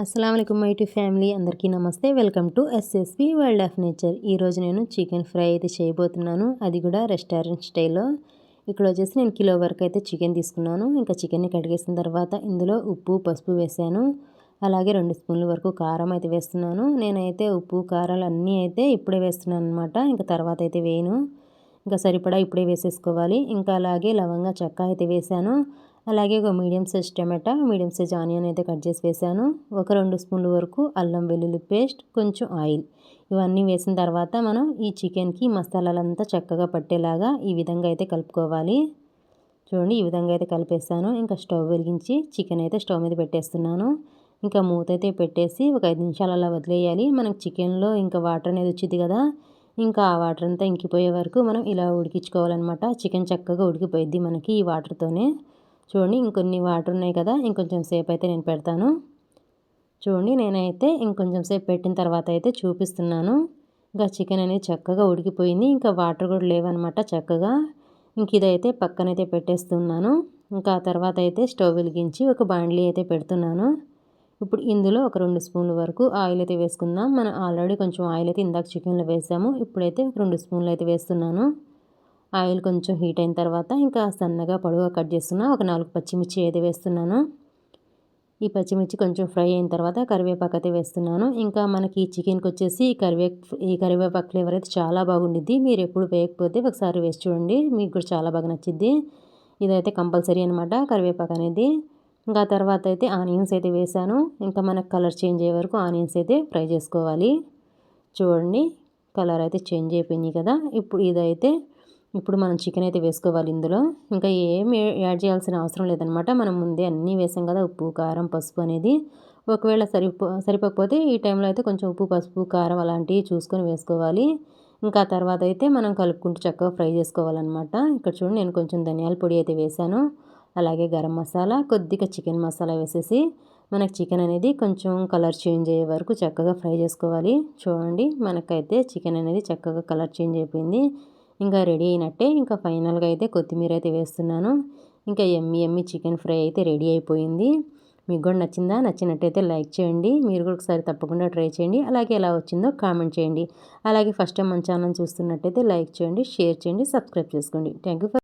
అస్సలం mighty family. అందరికీ నమస్తే. Welcome to SSP world of nature. ఈరోజు నేను చికెన్ ఫ్రై అయితే చేయబోతున్నాను. అది కూడా రెస్టారెంట్ స్టైల్లో. ఇక్కడ వచ్చేసి నేను కిలో వరకు అయితే చికెన్ తీసుకున్నాను. ఇంకా చికెన్ని కడిగేసిన తర్వాత ఇందులో ఉప్పు పసుపు వేసాను. అలాగే రెండు స్పూన్ల వరకు కారం అయితే వేస్తున్నాను. నేనైతే ఉప్పు కారాలు అన్నీ అయితే ఇప్పుడే వేస్తున్నాను అనమాట ఇంకా తర్వాత అయితే వేయను. ఇంకా సరిపడా ఇప్పుడే వేసేసుకోవాలి. ఇంకా అలాగే లవంగా చెక్క అయితే వేసాను. అలాగే ఒక మీడియం సైజ్ టమాటా మీడియం సైజ్ ఆనియన్ అయితే కట్ చేసి వేసాను. ఒక రెండు స్పూన్ల వరకు అల్లం వెల్లుల్లి పేస్ట్ కొంచెం ఆయిల్. ఇవన్నీ వేసిన తర్వాత మనం ఈ చికెన్కి మసాలాలంతా చక్కగా పట్టేలాగా ఈ విధంగా అయితే కలుపుకోవాలి. చూడండి ఈ విధంగా అయితే కలిపేస్తాను ఇంకా స్టవ్ వెలిగించి చికెన్ అయితే స్టవ్ మీద పెట్టేస్తున్నాను. ఇంకా మూత అయితే పెట్టేసి ఒక ఐదు నిమిషాలు అలా వదిలేయాలి. మనం చికెన్లో ఇంకా వాటర్ అనేది వచ్చింది కదా ఇంకా ఆ వాటర్ అంతా ఇంకిపోయే వరకు మనం ఇలా ఉడికించుకోవాలన్నమాట. చికెన్ చక్కగా ఉడికిపోయిద్ది మనకి ఈ వాటర్తోనే. చూడండి ఇంకొన్ని వాటర్ ఉన్నాయి కదా ఇంకొంచెం సేపు అయితే నేను పెడతాను. చూడండి నేనైతే ఇంకొంచెం సేపు పెట్టిన తర్వాత అయితే చూపిస్తున్నాను. ఇంకా చికెన్ అనేది చక్కగా ఉడికిపోయింది ఇంకా వాటర్ కూడా లేవన్నమాట చక్కగా. ఇంక ఇదైతే పక్కనైతే పెట్టేస్తున్నాను. ఇంకా తర్వాత అయితే స్టవ్ వెలిగించి ఒక బాండ్లీ అయితే పెడుతున్నాను. ఇప్పుడు ఇందులో ఒక రెండు స్పూన్ల వరకు ఆయిల్ అయితే వేసుకుందాం. మనం ఆల్రెడీ కొంచెం ఆయిల్ అయితే ఇందాక చికెన్లో వేసాము ఇప్పుడైతే రెండు స్పూన్లు అయితే వేస్తున్నాను. ఆయిల్ కొంచెం హీట్ అయిన తర్వాత ఇంకా సన్నగా పొడవుగా కట్ చేస్తున్నా. ఒక నాలుగు పచ్చిమిర్చి అయితే వేస్తున్నాను. ఈ పచ్చిమిర్చి కొంచెం ఫ్రై అయిన తర్వాత కరివేపాకు అయితే వేస్తున్నాను. ఇంకా మనకి ఈ చికెన్కి వచ్చేసి ఈ కరివే ఈ కరివేపాకు ఫ్లేవర్ అయితే చాలా బాగుండిద్ది. మీరు ఎప్పుడు వేయకపోతే ఒకసారి వేసి చూడండి. మీకు కూడా చాలా బాగా నచ్చిద్ది. ఇదైతే కంపల్సరీ అనమాట కరివేపాకు అనేది. ఇంకా తర్వాత అయితే ఆనియన్స్ అయితే వేసాను. ఇంకా మనకు కలర్ చేంజ్ అయ్యే వరకు ఆనియన్స్ అయితే ఫ్రై చేసుకోవాలి. చూడండి. కలర్ అయితే చేంజ్ అయిపోయింది కదా. ఇప్పుడు ఇదైతే ఇప్పుడు మనం చికెన్ అయితే వేసుకోవాలి ఇందులో. ఇంకా ఏం యాడ్ చేయాల్సిన అవసరం లేదనమాట. మనం ముందే అన్నీ వేసాం కదా ఉప్పు కారం పసుపు అనేది. ఒకవేళ సరిపో సరిపోకపోతే ఈ టైంలో అయితే కొంచెం ఉప్పు పసుపు కారం అలాంటివి చూసుకొని వేసుకోవాలి. ఇంకా తర్వాత అయితే మనం కలుపుకుంటూ చక్కగా ఫ్రై చేసుకోవాలన్నమాట ఇక్కడ చూడండి నేను కొంచెం ధనియాల పొడి అయితే వేసాను. అలాగే గరం మసాలా కొద్దిగా చికెన్ మసాలా వేసేసి మనకు చికెన్ అనేది కొంచెం కలర్ చేంజ్ అయ్యే వరకు చక్కగా ఫ్రై చేసుకోవాలి. చూడండి మనకైతే చికెన్ అనేది చక్కగా కలర్ చేంజ్ అయిపోయింది. ఇంకా రెడీ అయినట్టే ఇంకా ఫైనల్గా అయితే కొత్తిమీర అయితే వేస్తున్నాను. ఇంకా ఎమ్మి ఎమ్మి చికెన్ ఫ్రై అయితే రెడీ అయిపోయింది. మీకు కూడా నచ్చిందా? నచ్చినట్టయితే లైక్ చేయండి. మీరు కూడా ఒకసారి తప్పకుండా ట్రై చేయండి. అలాగే ఎలా వచ్చిందో కామెంట్ చేయండి. అలాగే ఫస్ట్ టైం మన ఛానల్ చూస్తున్నట్టయితే లైక్ చేయండి షేర్ చేయండి సబ్స్క్రైబ్ చేసుకోండి. Thank for